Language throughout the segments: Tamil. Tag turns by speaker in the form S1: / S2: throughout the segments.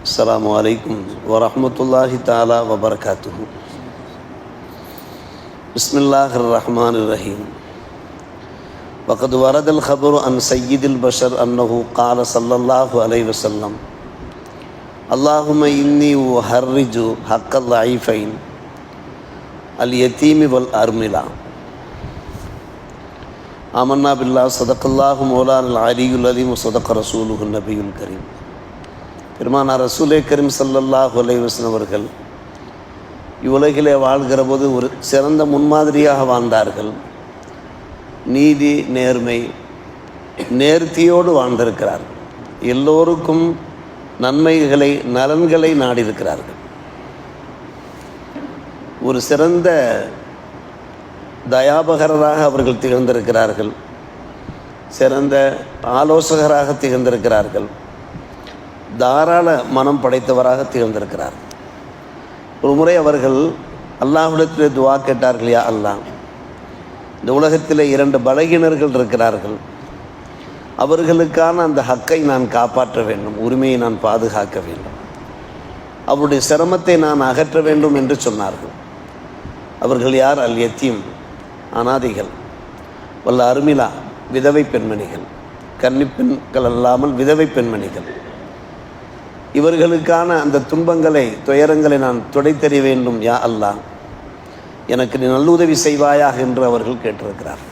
S1: السلام عليكم ورحمة الله تعالى وبركاته. بسم الله الرحمن الرحيم. وقد ورد الخبر عن سيد البشر أنه قال صلى الله عليه وسلم اللهم إني أهرج حق الضعيفين اليتيم والأرملة. آمنا بالله صدق الله مولانا العلي العظيم وصدق رسوله النبي الكريم. பெருமானார் ரசூலே கரீம் சல்லல்லா அலைஹி அவர்கள் இவ்வுலகிலே வாழ்கிற போது ஒரு சிறந்த முன்மாதிரியாக வாழ்ந்தார்கள். நீதி நேர்மை நேர்த்தியோடு வாழ்ந்திருக்கிறார்கள் எல்லோருக்கும் நன்மைகளை நலன்களை நாடியிருக்கிறார்கள். ஒரு சிறந்த தயாபகராக அவர்கள் திகழ்ந்திருக்கிறார்கள். சிறந்த ஆலோசகராக திகழ்ந்திருக்கிறார்கள். தாராள மனம் படைத்தவராக திகழ்ந்திருக்கிறார். ஒரு முறை அவர்கள் அல்லாஹ்விடத்தில் துவா கேட்டார்கள் யா அல்லாஹ் இந்த உலகத்தில் இரண்டு பலகினர்கள் இருக்கிறார்கள். அவர்களுக்கான அந்த ஹக்கை நான் காப்பாற்ற வேண்டும் உரிமையை நான் பாதுகாக்க வேண்டும். அவருடைய சிரமத்தை நான் அகற்ற வேண்டும் என்று சொன்னார்கள். அவர்கள் யார்? அல் யத்தீம் அனாதிகள். வல்ல அருமிலா விதவை பெண்மணிகள். கன்னிப்பெண்கள் அல்லாமல் விதவை பெண்மணிகள். இவர்களுக்கான அந்த துன்பங்களை துயரங்களை நான் துடைத்தெறிய வேண்டும் யா அல்லா எனக்கு நீ நல்லுதவி செய்வாயாக என்று அவர்கள் கேட்டிருக்கிறார்.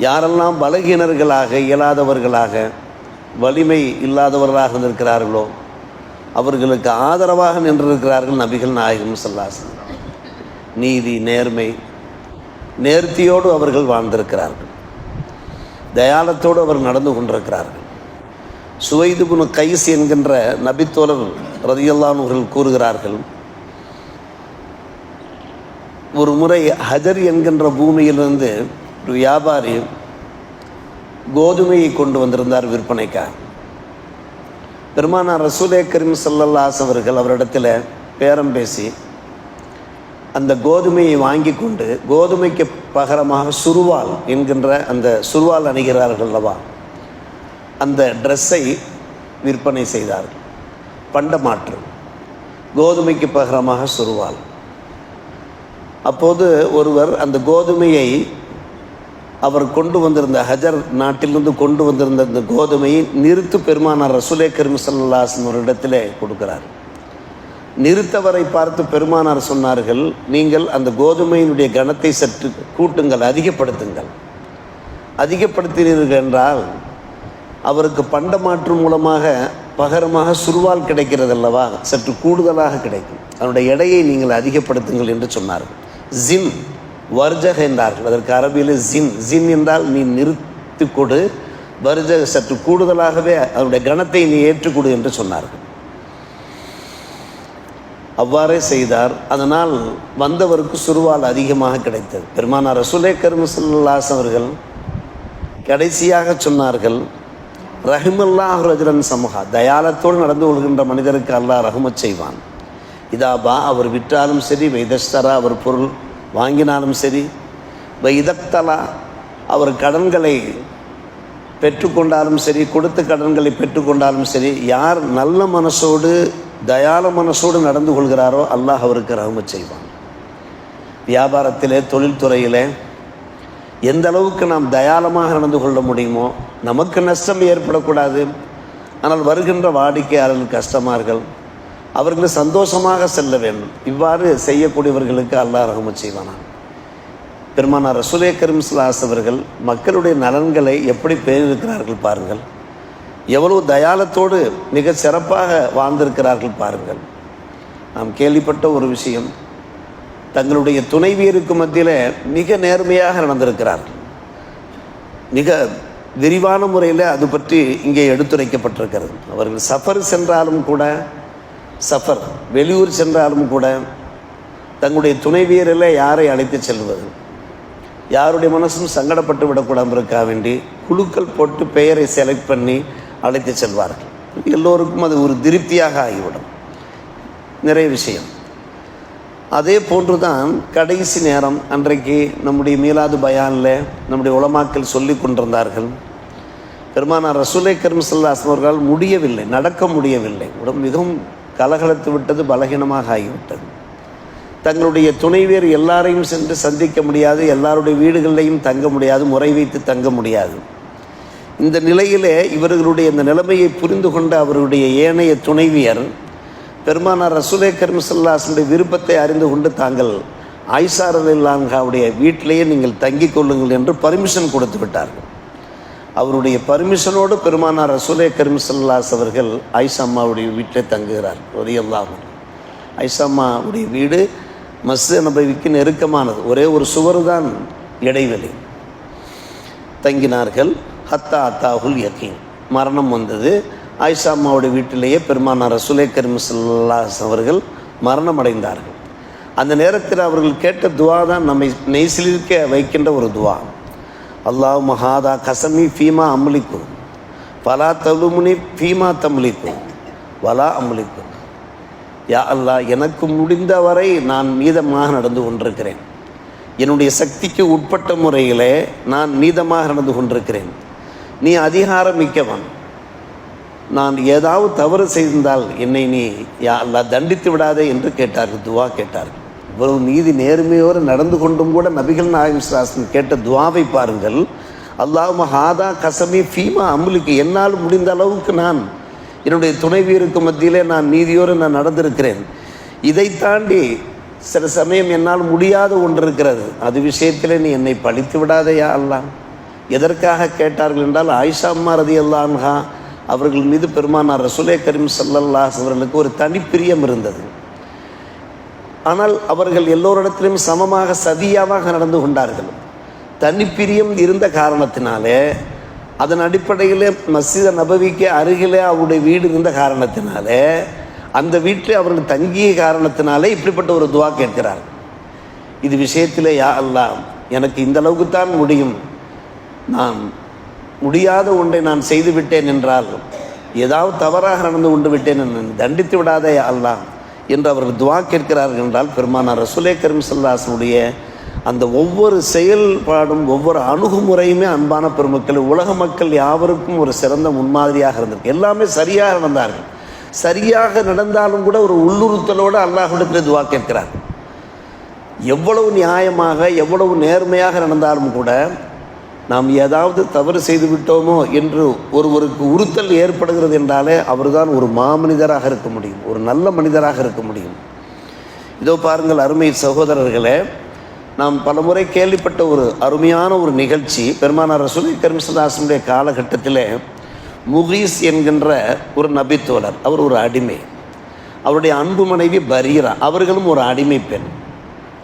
S1: யாரெல்லாம் பலகீனர்களாக இயலாதவர்களாக வலிமை இல்லாதவர்களாக இருக்கிறார்களோ அவர்களுக்கு ஆதரவாக நின்றிருக்கிறார்கள் நபிகள் நாயகம் சல்லாசன் நீதி நேர்மை நேர்த்தியோடு அவர்கள் வாழ்ந்திருக்கிறார்கள். தயாளத்தோடு அவர் நடந்து கொண்டிருக்கிறார்கள். சுவைதுபுனு கைஸ் என்கின்ற நபித்தோழர் ரதியல்லான் அவர்கள் கூறுகிறார்கள் ஒரு முறை ஹஜர் என்கின்ற பூமியிலிருந்து ஒரு வியாபாரி கோதுமையை கொண்டு வந்திருந்தார் விற்பனைக்காக. பெருமானார் ரசூலே கரீம் சல்லல்லாஸ் அவர்கள் அவரிடத்தில் பேரம் பேசி அந்த கோதுமையை வாங்கி கொண்டு கோதுமைக்கு பகரமாக சுருவால் என்கின்ற அந்த சுருவால் அணிகிறார்கள் அல்லவா? அந்த ட்ரெஸ்ஸை விற்பனை செய்தார்கள் பண்டமாற்று கோதுமைக்கு பகரமாக சுருவால் அப்போது ஒருவர் அந்த கோதுமையை அவர் கொண்டு வந்திருந்த ஹஜர் நாட்டிலிருந்து கொண்டு வந்திருந்த அந்த கோதுமையை நிறுத்து பெருமானார் ரசுலே கரிமசல்லாசன் ஒரு இடத்திலே கொடுக்கிறார். நிறுத்தவரை பார்த்து பெருமானார் சொன்னார்கள் நீங்கள் அந்த கோதுமையினுடைய கனத்தை சற்று கூட்டுங்கள் அதிகப்படுத்துங்கள். அதிகப்படுத்தினீர்கள் என்றால் அவருக்கு பண்ட மாற்று மூலமாக பகரமாக சுருவால் கிடைக்கிறது அல்லவா? சற்று கூடுதலாக கிடைக்கும். அதனுடைய எடையை நீங்கள் அதிகப்படுத்துங்கள் என்று சொன்னார்கள். ஜின் வர்ஜக என்றார்கள். அதற்கு அரபியில் ஜின். ஜின் என்றால் நீ நிறுத்தி கொடு. வர்ஜக சற்று கூடுதலாகவே அதனுடைய கணத்தை நீ ஏற்றுக்கொடு என்று சொன்னார்கள். அவ்வாறே செய்தார். அதனால் வந்தவருக்கு சுருவால் அதிகமாக கிடைத்தது. பெருமானார் ரசூலே கருமசல்லாஸ் அவர்கள் கடைசியாக சொன்னார்கள் ரஹிமல்லாஹ் ரஜுலன் சமூகா தயாலத்தோடு நடந்து கொள்கின்ற மனிதருக்கு அல்லாஹ் ரஹமத் செய்வான். இதாபா அவர் விற்றாலும் சரி வைதஸ்தரா அவர் பொருள் வாங்கினாலும் சரி வைதக்தலா அவர் கடன்களை பெற்றுக்கொண்டாலும் சரி கொடுத்த கடன்களை பெற்றுக்கொண்டாலும் சரி யார் நல்ல மனசோடு தயால மனசோடு நடந்து கொள்கிறாரோ அல்லாஹ் அவருக்கு ரஹமத் செய்வான். வியாபாரத்திலே தொழில்துறையிலே எந்த அளவுக்கு நாம் தயாளமாக நடந்து கொள்ள முடியுமோ நமக்கு நஷ்டம் ஏற்படக்கூடாது. ஆனால் வருகின்ற வாடிக்கையாளர்கள் கஷ்டமார்கள் அவர்கள் சந்தோஷமாக செல்ல வேண்டும். இவ்வாறு செய்யக்கூடியவர்களுக்கு அல்லாஹ் ரகம செய்வானா பெருமானார் ரசூலே கரிம்ஸ்லாஸ் அவர்கள் மக்களுடைய நலன்களை எப்படி பேணிருக்கிறார்கள் பாருங்கள். எவ்வளவு தயாளத்தோடு மிக சிறப்பாக வாழ்ந்திருக்கிறார்கள் பாருங்கள். நாம் கேள்விப்பட்ட ஒரு விஷயம் தங்களுடைய துணைவியருக்கு மத்தியில் மிக நேர்மையாக நடந்திருக்கிறார்கள் மிக விரிவான முறையில் அது பற்றி இங்கே எடுத்துரைக்கப்பட்டிருக்கிறது. அவர்கள் சஃபர் சென்றாலும் கூட சஃபர் வெளியூர் சென்றாலும் கூட தங்களுடைய துணைவியரில் யாரை அழைத்து செல்வது? யாருடைய மனசும் சங்கடப்பட்டு விடக்கூடாமல் இருக்கா வேண்டி குழுக்கள் போட்டு பெயரை செலக்ட் பண்ணி அழைத்து செல்வார்கள். எல்லோருக்கும் அது ஒரு திருப்தியாக ஆகிவிடும். நிறைய விஷயம். அதே போன்று தான் கடைசி நேரம் அன்றைக்கு நம்முடைய மீலாது பயானில் நம்முடைய உலமாக்கள் சொல்லி கொண்டிருந்தார்கள். பெருமானார் ரசூலை கர்மசல்லாசன் சல்லாஸ்லம் அவர்களால் முடியவில்லை நடக்க முடியவில்லை. உடம்பு மிகவும் கலகலத்து விட்டது பலகீனமாக ஆகிவிட்டது. தங்களுடைய துணைவியர் எல்லாரையும் சென்று சந்திக்க முடியாது எல்லாருடைய வீடுகளிலையும் தங்க முடியாது முறை வைத்து தங்க முடியாது. இந்த நிலையிலே இவர்களுடைய இந்த நிலைமையை புரிந்து கொண்ட அவருடைய ஏனைய துணைவியர் பெருமானார் ரசூலே கர்மசல்லாசனுடைய விருப்பத்தை அறிந்து கொண்டு தாங்கள் ஆயிஷாரல்லாவுடைய வீட்டிலேயே நீங்கள் தங்கிக் கொள்ளுங்கள் என்று பர்மிஷன் கொடுத்து விட்டார்கள். அவருடைய பர்மிஷனோடு பெருமானார் ரசூலே கர்மசல்லாஸ் அவர்கள் ஆயிஷா அம்மாவுடைய வீட்டில் தங்குகிறார் ஒரு எல்லாமும் ஆயிஷா அம்மாவுடைய வீடு மஸ்ஜித் நபவிக்கு நெருக்கமானது ஒரே ஒரு சுவர் தான் இடைவெளி. தங்கினார்கள் ஹத்தா அத்தாஹுல் யக்கீன் மரணம் வந்தது. ஆயிஷா அம்மாவுடைய வீட்டிலேயே பெருமானார் ரசூலே கரிம்சல்லாஸ் அவர்கள் மரணம் அடைந்தார்கள் அந்த நேரத்தில் அவர்கள் கேட்ட துவா தான் நம்மை நெய்சிலிருக்க வைக்கின்ற ஒரு துவா. அல்லாஹ் மஹாதா கசமி ஃபீமா அமளிக்கும் பலா தலுமுனி ஃபீமா தம்லிக்கும். வலா அமளிக்கும் யா அல்லாஹ் எனக்கு முடிந்தவரை நான் நீதமாக நடந்து கொண்டிருக்கிறேன். என்னுடைய சக்திக்கு உட்பட்ட முறையிலே நான் நீதமாக நடந்து கொண்டிருக்கிறேன். நீ அதிகாரம் மிக்கவன் நான் ஏதாவது தவறு செய்திருந்தால் என்னை நீ யா அல்லா தண்டித்து விடாதே என்று கேட்டார்கள் துவா கேட்டார்கள். இவ்வளவு நீதி நேர்மையோடு நடந்து கொண்டும் கூட நபிகள் நாயகம் சாஸ்திரம் கேட்ட துவாவை பாருங்கள். அல்லாஹ் ஹாதா கசமி ஃபீமா அமுலுக்கு என்னால் முடிந்த அளவுக்கு நான் என்னுடைய துணைவியருக்கு மத்தியிலே நான் நீதியோடு நான் நடந்திருக்கிறேன். இதை தாண்டி சில சமயம் என்னால் முடியாத ஒன்று இருக்கிறது. அது விஷயத்தில் நீ என்னை பழித்து விடாதையா அல்லாஹ். எதற்காக கேட்டார்கள் என்றால் ஆயிஷா அம்மா ரதி அல்லான்ஹா அவர்கள் மீது பெருமானார் ரசுலே கரீம் சல்லல்லாஹ் அவர்களுக்கு ஒரு தனிப்பிரியம் இருந்தது. ஆனால் அவர்கள் எல்லோரிடத்திலும் சமமாக சதியாவாக நடந்து கொண்டார்கள். தனிப்பிரியம் இருந்த காரணத்தினாலே அதன் அடிப்படையில் மஸ்ஜித நபவிக்கு அருகிலே அவருடைய வீடு இருந்த காரணத்தினாலே அந்த வீட்டில் அவர்கள் தங்கிய காரணத்தினாலே இப்படிப்பட்ட ஒரு துவா கேட்கிறார். இது விஷயத்தில் யா அல்லாஹ் எனக்கு இந்த அளவுக்கு தான் முடியும். நான் முடியாத ஒன்றை நான் செய்து விட்டேன் என்றால் ஏதாவது தவறாக நடந்து கொண்டு விட்டேன் என்று தண்டித்து விடாதே அல்லாம் அல்லாஹ் என்று அவர்கள் துவா கேட்கிறார்கள் என்றால் பெருமானார் ரசுலே கரீம் சல்லாசனுடைய அந்த ஒவ்வொரு செயல்பாடும் ஒவ்வொரு அணுகுமுறையுமே அன்பான பெருமக்கள் உலக மக்கள் யாவருக்கும் ஒரு சிறந்த முன்மாதிரியாக இருந்திருக்கு. எல்லாமே சரியாக நடந்தார்கள். சரியாக நடந்தாலும் கூட ஒரு உள்ளுறுத்தலோடு அல்லாஹிடத்தில் துவா கேட்கிறார். எவ்வளவு நியாயமாக எவ்வளவு நேர்மையாக நடந்தாலும் கூட நாம் ஏதாவது தவறு செய்து விட்டோமோ என்று ஒருவருக்கு உறுத்தல் ஏற்படுகிறது என்றாலே அவர்தான் ஒரு மாமனிதராக இருக்க முடியும் ஒரு நல்ல மனிதராக இருக்க முடியும். இதோ பாருங்கள் அருமை சகோதரர்களே நாம் பலமுறை கேள்விப்பட்ட ஒரு அருமையான ஒரு நிகழ்ச்சி பெருமானார் ரசூலி கரிம்சதாசனுடைய காலகட்டத்தில் முகீஸ் என்கின்ற ஒரு நபித்தோழர் அவர் ஒரு அடிமை. அவருடைய அன்பு மனைவி பரீரா அவர்களும் ஒரு அடிமை பெண்.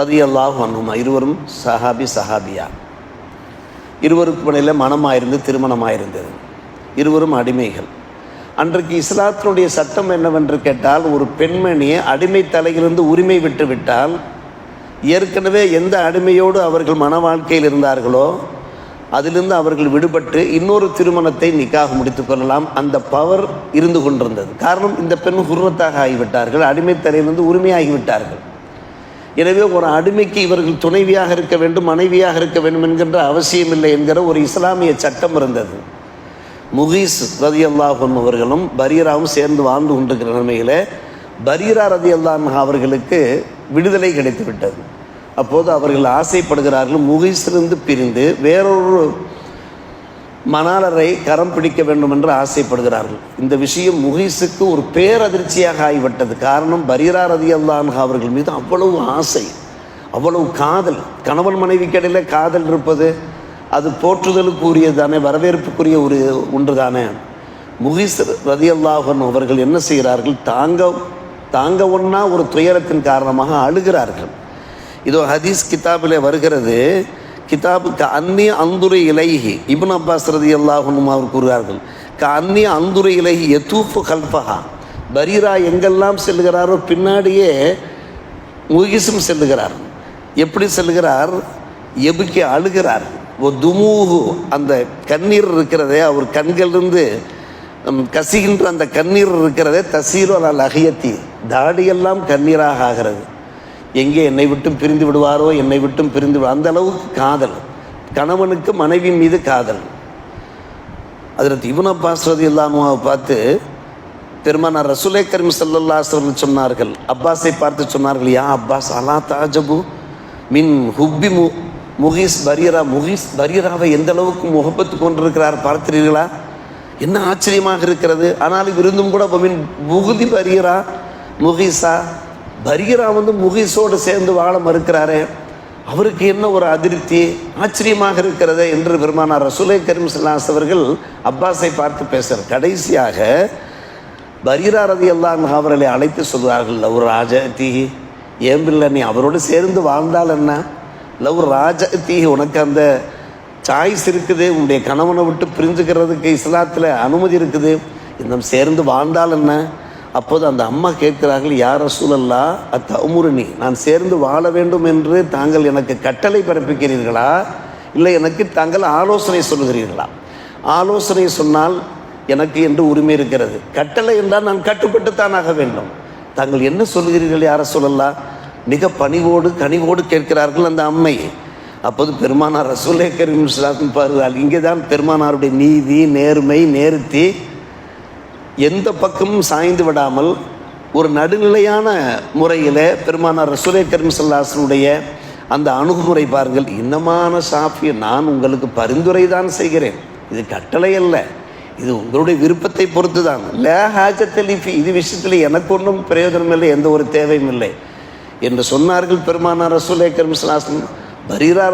S1: ரதியல்லாஹ் அன்புமா இருவரும் சஹாபி சஹாபியா. இருவருக்கு இடையில் மனமாயிருந்து திருமணமாயிருந்தது. இருவரும் அடிமைகள். அன்றைக்கு இஸ்லாத்தினுடைய சட்டம் என்னவென்று கேட்டால் ஒரு பெண்மணியை அடிமை தலையிலிருந்து உரிமை விட்டு விட்டால் ஏற்கனவே எந்த அடிமையோடு அவர்கள் மன வாழ்க்கையில் இருந்தார்களோ அதிலிருந்து அவர்கள் விடுபட்டு இன்னொரு திருமணத்தை நிக்காக முடித்துக் கொள்ளலாம். அந்த பவர் இருந்து கொண்டிருந்தது. காரணம் இந்த பெண் குர்ரத்தாக ஆகிவிட்டார்கள். அடிமை தலையிலிருந்து உரிமையாகிவிட்டார்கள் எனவே ஒரு அடிமைக்கு இவர்கள் துணைவியாக இருக்க வேண்டும் மனைவியாக இருக்க வேண்டும் என்கின்ற அவசியமில்லை என்கிற ஒரு இஸ்லாமிய சட்டம் இருந்தது. முகீஸ் ரதி அல்லாஹன் அவர்களும் பரீராவும் சேர்ந்து வாழ்ந்து கொண்டிருக்கிற நிலைமையில் பரீரா ரதி அல்லான் அவர்களுக்கு விடுதலை கிடைத்து விட்டது அப்போது அவர்கள் ஆசைப்படுகிறார்கள் முகீஸிலிருந்து பிரிந்து வேறொரு மணாலரை கரம் பிடிக்க வேண்டும் என்று ஆசைப்படுகிறார்கள். இந்த விஷயம் முகீஸுக்கு ஒரு பேரதிர்ச்சியாக ஆகிவிட்டது. காரணம் பரீரா ரதி அல்லான் அவர்கள் மீது அவ்வளவு ஆசை அவ்வளவு காதல். கணவன் மனைவிக்கிடையில் காதல் இருப்பது அது போற்றுதலுக்கு உரியது தானே வரவேற்புக்குரிய ஒரு ஒன்று தானே முகிஸ் ரதி அல்லாஹன் அவர்கள் என்ன செய்கிறார்கள்? தாங்க தாங்க ஒன்றா ஒரு துயரத்தின் காரணமாக அழுகிறார்கள். இதோ ஹதீஸ் கிதாபிலே வருகிறது கிதாபுக்கு க அந்நிய அந்துரை இலைஹி. இபுன் அப்பாஸ் ரதி அல்லாஹனும் அவர் கூறுகிறார்கள் க அந்நிய அந்துரை இலைஹி எத்தூஃபு கல்பஹா பரீரா எங்கெல்லாம் செல்கிறாரோ பின்னாடியே முகிசும் செல்லுகிறார். எப்படி செல்கிறார் எபுக்கி அழுகிறார். ஓ துமூகு அந்த கண்ணீர் இருக்கிறதே அவர் கண்களிலிருந்து கசிகின்ற அந்த கண்ணீர் இருக்கிறதே தசீரோ அல் அகியத்தி தாடியெல்லாம் கண்ணீராக ஆகிறது. எங்கே என்னை விட்டும் பிரிந்து விடுவாரோ என்னை விட்டும் பிரிந்து விடு அந்த அளவுக்கு காதல். கணவனுக்கு மனைவி மீது காதல். அதில் இவன் அப்பாஸ் இல்லாமாவை பார்த்து பெருமானார் ரசுலே கரீம் ஸல்லல்லாஹு அலைஹி சொன்னார்கள் அப்பாஸை பார்த்து சொன்னார்கள் யா அப்பாஸ் அலா தாஜபு? மின் ஹுப்பி மு முகீஸ் பரீரா முகீஸ் பரீராவை எந்த அளவுக்கு முகப்பத்து கொண்டிருக்கிறார் பார்க்கிறீர்களா? என்ன ஆச்சரியமாக இருக்கிறது? ஆனாலும் விருந்தும் கூட மின் முகுதி பரீரா முகீஸா பரீரா வந்து முகீஸோடு சேர்ந்து வாழ மறுக்கிறாரே. அவருக்கு என்ன ஒரு அதிருப்தி? ஆச்சரியமாக இருக்கிறது என்று பெருமானார் ரசூலை கரீம் ஸல்லல்லாஹு அவர்கள் அப்பாஸை பார்த்து பேசுகிறார் கடைசியாக பரீரா ரதி எல்லாம் அவர்களை அழைத்து சொல்வார்கள் லவ் ராஜதி தீஹி ஏன் பிள்ளை நீ அவரோடு சேர்ந்து வாழ்ந்தால் என்ன? லவ் ராஜதி உனக்கு அந்த சாய்ஸ் இருக்குது உன்னுடைய கணவனை விட்டு பிரிஞ்சுக்கிறதுக்கு இஸ்லாத்தில் அனுமதி இருக்குது. இன்னும் சேர்ந்து வாழ்ந்தால் என்ன? அப்போது அந்த அம்மா கேட்கிறார்கள் யார் சூழல்லா அத்த உமுருணி நான் சேர்ந்து வாழ வேண்டும் என்று தாங்கள் எனக்கு கட்டளை பிறப்பிக்கிறீர்களா? இல்லை எனக்கு தாங்கள் ஆலோசனை சொல்லுகிறீர்களா ஆலோசனை சொன்னால் எனக்கு என்று உரிமை இருக்கிறது. கட்டளை என்றால் நான் கட்டுப்பட்டுத்தான் ஆக வேண்டும். தாங்கள் என்ன சொல்கிறீர்கள் யார சொல்லலா மிக பணிவோடு கனிவோடு கேட்கிறார்கள் அந்த அம்மை. அப்போது பெருமானார் ரசூலே கரீம் ஸல்லல்லாஹு பாருங்கள் இங்கே தான் பெருமானாருடைய நீதி நேர்மை நேர்த்தி எந்த பக்கமும் சாய்ந்து விடாமல் ஒரு நடுநிலையான முறையில் பெருமானார் ரசூலே கரீம் அந்த அணுகுமுறை பாருங்கள். இன்னமான சாஃபி நான் உங்களுக்கு பரிந்துரை தான் செய்கிறேன். இது கட்டளை அல்ல. இது உங்களுடைய விருப்பத்தை பொறுத்து தான் லே ஹாஜத்தில் இது விஷயத்தில் எனக்கு ஒன்றும் பிரயோஜனம் இல்லை எந்த ஒரு தேவையும் இல்லை என்று சொன்னார்கள் பெருமானார் ரசூலே கரீம் ஸல்லல்லாஹு பரீரா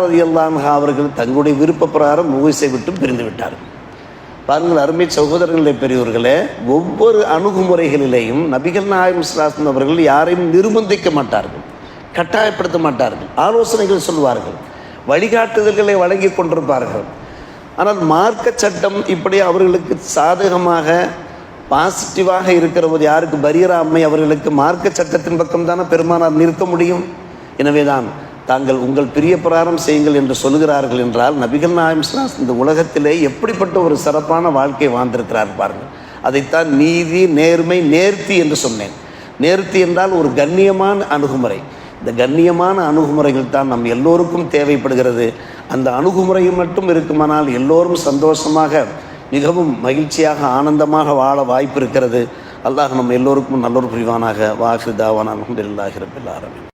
S1: அவர்கள் தங்களுடைய விருப்ப பிரகாரம் முகிசை விட்டு பிரிந்து விட்டார்கள். பாருங்கள் அருமை சகோதரர்களே பெரியவர்களே ஒவ்வொரு அணுகுமுறைகளிலேயும் நபிகள் நாயகம் இஸ்லாசன் அவர்கள் யாரையும் நிர்பந்திக்க மாட்டார்கள் கட்டாயப்படுத்த மாட்டார்கள் ஆலோசனைகள் சொல்வார்கள் வழிகாட்டுதல்களை வழங்கி கொண்டிருப்பார்கள். ஆனால் மார்க்க சட்டம் இப்படி அவர்களுக்கு சாதகமாக பாசிட்டிவாக இருக்கிறவர் யாருக்கு பரியராமை அவர்களுக்கு மார்க்க சட்டத்தின் பக்கம் தானே பெருமானார் நிற்க முடியும்? எனவே தான் தாங்கள் உங்கள் பிரிய பிரகாரம் செய்யுங்கள் என்று சொல்கிறார்கள் என்றால் நபிகள் நாயம் இந்த உலகத்திலே எப்படிப்பட்ட ஒரு சிறப்பான வாழ்க்கை வாழ்ந்திருக்கிறார் பாருங்கள். அதைத்தான் நீதி நேர்மை நேர்த்தி என்று சொன்னேன். நேர்த்தி என்றால் ஒரு கண்ணியமான அணுகுமுறை. இந்த கண்ணியமான அணுகுமுறைகள் தான் நம் எல்லோருக்கும் தேவைப்படுகிறது. அந்த அணுகுமுறை மட்டும் இருக்குமானால் எல்லோரும் சந்தோஷமாக மிகவும் மகிழ்ச்சியாக ஆனந்தமாக வாழ வாய்ப்பு இருக்கிறது. அல்லாஹ் நம்ம எல்லோருக்கும் நல்லொரு புரிவானாக. வாஹிதாவான அலமதுல்லாஹி ரபில்